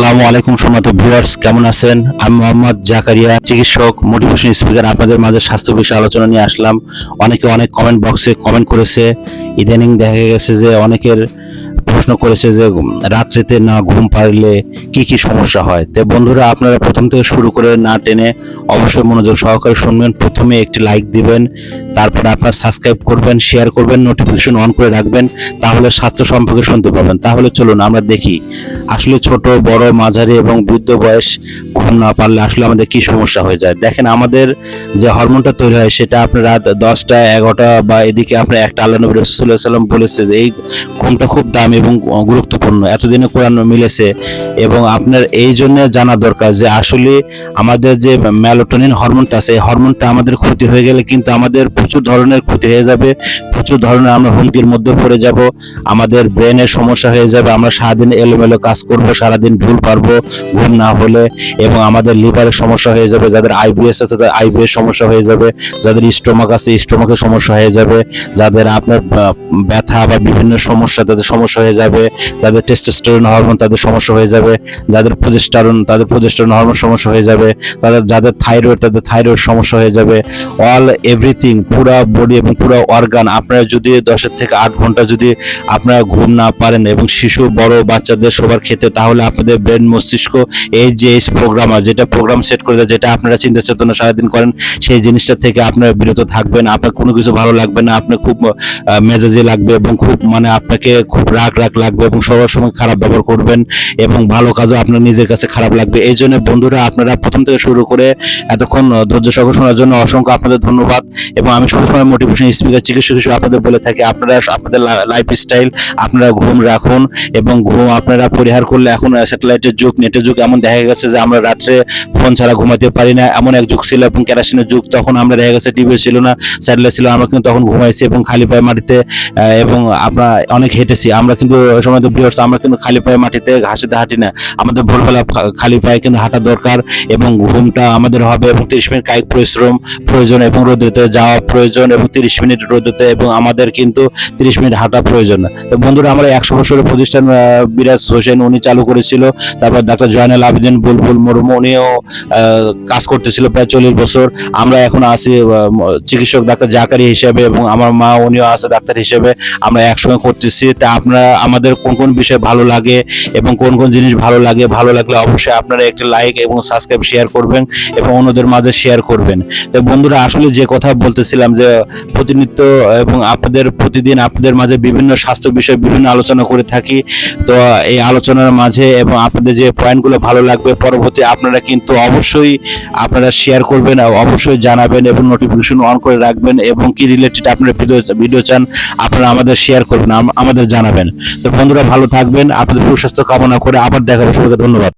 আসসালামু আলাইকুম সম্মানিত ভিউয়ার্স, কেমন আছেন? আমি মোহাম্মদ জাকারিয়া, চিকিৎসক মোটিভেশন স্পিকার আপনাদের মাঝে স্বাস্থ্য বিষয়ে আলোচনা নিয়ে আসলাম। অনেকে অনেক কমেন্ট বক্সে কমেন্ট করেছে। ইদানিং দেখা গেছে যে অনেকের প্রশ্ন করেছে যে রাত্রিতে না ঘুম পারলে কি কি সমস্যা হয়? তো বন্ধুরা, আপনারা প্রথম থেকে শুরু করে না টেনে অবশ্যই মনোযোগ সহকারে শুনবেন। প্রথমে একটি লাইক দিবেন, তারপর আপনার সাবস্ক্রাইব করবেন, শেয়ার করবেন, নোটিফিকেশন অন করে রাখবেন, তাহলে স্বাস্থ্য সম্পর্কে শুনতে পাবেন। তাহলে চলুন, আমরা দেখি, আসলে ছোট, বড়, মাঝারি এবং বৃদ্ধ বয়স, ঘুম না পারলে আসলে আমাদের কি সমস্যা হয়ে যায়? দেখেন, আমাদের যে হরমোনটা তৈরি হয়, সেটা আপনার রাত দশটা, এগারোটা বা এদিকে আপনার একটা আল্লাহ নবী রসুল্লাহ সাল্লাম বলেছে যে, এই ঘুমটা খুব দামি এবং গুরুত্বপূর্ণ। এতদিনে কোরআন মিলেছে এবং আপনার এই জন্য জানা দরকার যে আসলে আমাদের যে ম্যালোটোনিন হরমোনটা আছে, এই হরমোনটা আমাদের ক্ষতি হয়ে গেলে কিন্তু আমাদের প্রচুর ধরনের ক্ষতি হয়ে যাবে, প্রচুর ধরনের আমরা হুমকির মধ্যে পড়ে যাব, আমাদের ব্রেনের সমস্যা হয়ে যাবে, আমরা সারাদিন এলোমেলো কাজ করব, সারাদিন ভুল পারব ঘুম না হলে, এবং আমাদের লিভারের সমস্যা হয়ে যাবে, যাদের আইবিএস আছে তাদের আইবিএস সমস্যা হয়ে যাবে, যাদের স্টোমাক আছে স্টোমাকের সমস্যা হয়ে যাবে, যাদের আপনার ব্যথা বা বিভিন্ন সমস্যা, তাদের সমস্যা হয়ে যাবে। যাদের টেস্টোস্টেরন হরমোন তাদের সমস্যা হয়ে যাবে, যাদের প্রজেস্টারন তাদের প্রজেস্টারন হরমোন সমস্যা হয়ে যাবে, তাদের, যাদের থাইরয়েড তাদের থাইরয়েড সমস্যা হয়ে যাবে। অল এভরিথিং পুরো বডি এবং পুরো অর্গান আপনারা যদি দশের থেকে আট ঘণ্টা যদি আপনারা ঘুম না পারেন এবং শিশু, বড় বাচ্চাদের সবার ক্ষেত্রে, তাহলে আপনাদের ব্রেন মস্তিষ্ক, এই যে প্রোগ্রামার যেটা প্রোগ্রাম সেট করে দেয়, যেটা আপনারা চিন্তা চেতনা সারাদিন করেন, সেই জিনিসটা থেকে আপনারা বিরত থাকবেন, আপনার কোনো কিছু ভালো লাগবে না, আপনার খুব মেজাজে লাগবে এবং খুব মানে আপনাকে খুব রাগ রাগ লাগবে এবং সবার সময় খারাপ ব্যবহার করবেন এবং ভালো কাজও আপনার নিজের কাছে খারাপ লাগবে। এই জন্য বন্ধুরা, আপনারা প্রথম থেকে শুরু করে এতক্ষণ ধৈর্য সহকারে শোনার জন্য অসংখ্য আপনাদের ধন্যবাদ এবং আমি সবসময় মোটিভেশন স্পিকার চিকিৎসক হিসেবে আপনাদের বলে থাকি, আপনারা আপনাদের লাইফ স্টাইল আপনারা ঘুম রাখুন এবং ঘুম আপনারা পরিহার করলে এখন স্যাটেলাইটের যুগ নেটের যুগ, এমন দেখা গেছে যে আমরা রাত্রে ফোন ছাড়া ঘুমাতে পারি না। এমন এক যুগ ছিল এবং কেরাসিনের যুগ, তখন আমরা দেখা গেছে টিভি ছিল না স্যাটেলাইট ছিল, আমরা কিন্তু তখন ঘুমাইছি এবং খালি পায়ে মাটিতে এবং আমরা অনেক হেঁটেছি, আমরা কিন্তু ওই সময় তো ভিউয়ার্স আমরা কিন্তু খালি পায়ে মাটিতে ঘাসেতে হাঁটি না। আমাদের ভোরবেলা খালি পায়ে কিন্তু হাঁটা দরকার এবং ঘুমটা আমাদের হবে এবং তিরিশ মিনিট কায়িক পরিশ্রম প্রয়োজন এবং রোদেতে যাওয়া প্রয়োজন এবং তিরিশ মিনিট রোদেতে এবং আমাদের কিন্তু তিরিশ মিনিট হাঁটা প্রয়োজন। তো বন্ধুরা, আমরা একশো বছরের প্রতিষ্ঠান বিরাজ হোসেন, উনি চালু করেছিল। তারপর ডাক্তার জয়নাল আবেদিন, বুলবুল মুর্মু, উনিও কাজ করতেছিল প্রায় চল্লিশ বছর। আমরা এখন আছি চিকিৎসক ডাক্তার জাকারি হিসেবে এবং আমার মা, উনিও আছে ডাক্তার হিসেবে। আমরা একসঙ্গে করতেছি। তা আপনারা আমাদের কোন কোন বিষয় ভালো লাগে এবং কোন কোন জিনিস ভালো লাগে, ভালো লাগলে অবশ্যই আপনারা একটি লাইক এবং সাবস্ক্রাইব শেয়ার করবেন এবং অন্যদের মাঝে শেয়ার করবেন। তো বন্ধুরা, আসলে যে কথা বলতেছিলাম যে প্রতিনিত্য এবং আপনাদের প্রতিদিন আপনাদের মাঝে বিভিন্ন স্বাস্থ্য বিষয়ে বিভিন্ন আলোচনা করে থাকি, তো এই আলোচনার মাঝে এবং আপনাদের যে পয়েন্টগুলো ভালো লাগবে, পরবর্তী আপনারা কিন্তু অবশ্যই আপনারা শেয়ার করবেন অবশ্যই জানাবেন এবং নোটিফিকেশন অন করে রাখবেন এবং কি রিলেটেড আপনারা ভিডিও ভিডিও চান, আপনারা আমাদের শেয়ার করবেন আমাদের জানাবেন। তো বন্ধুরা ভালো থাকবেন আপনাদের সুস্বাস্থ্য কামনা করে আবার দেখাবো। সবাইকে ধন্যবাদ।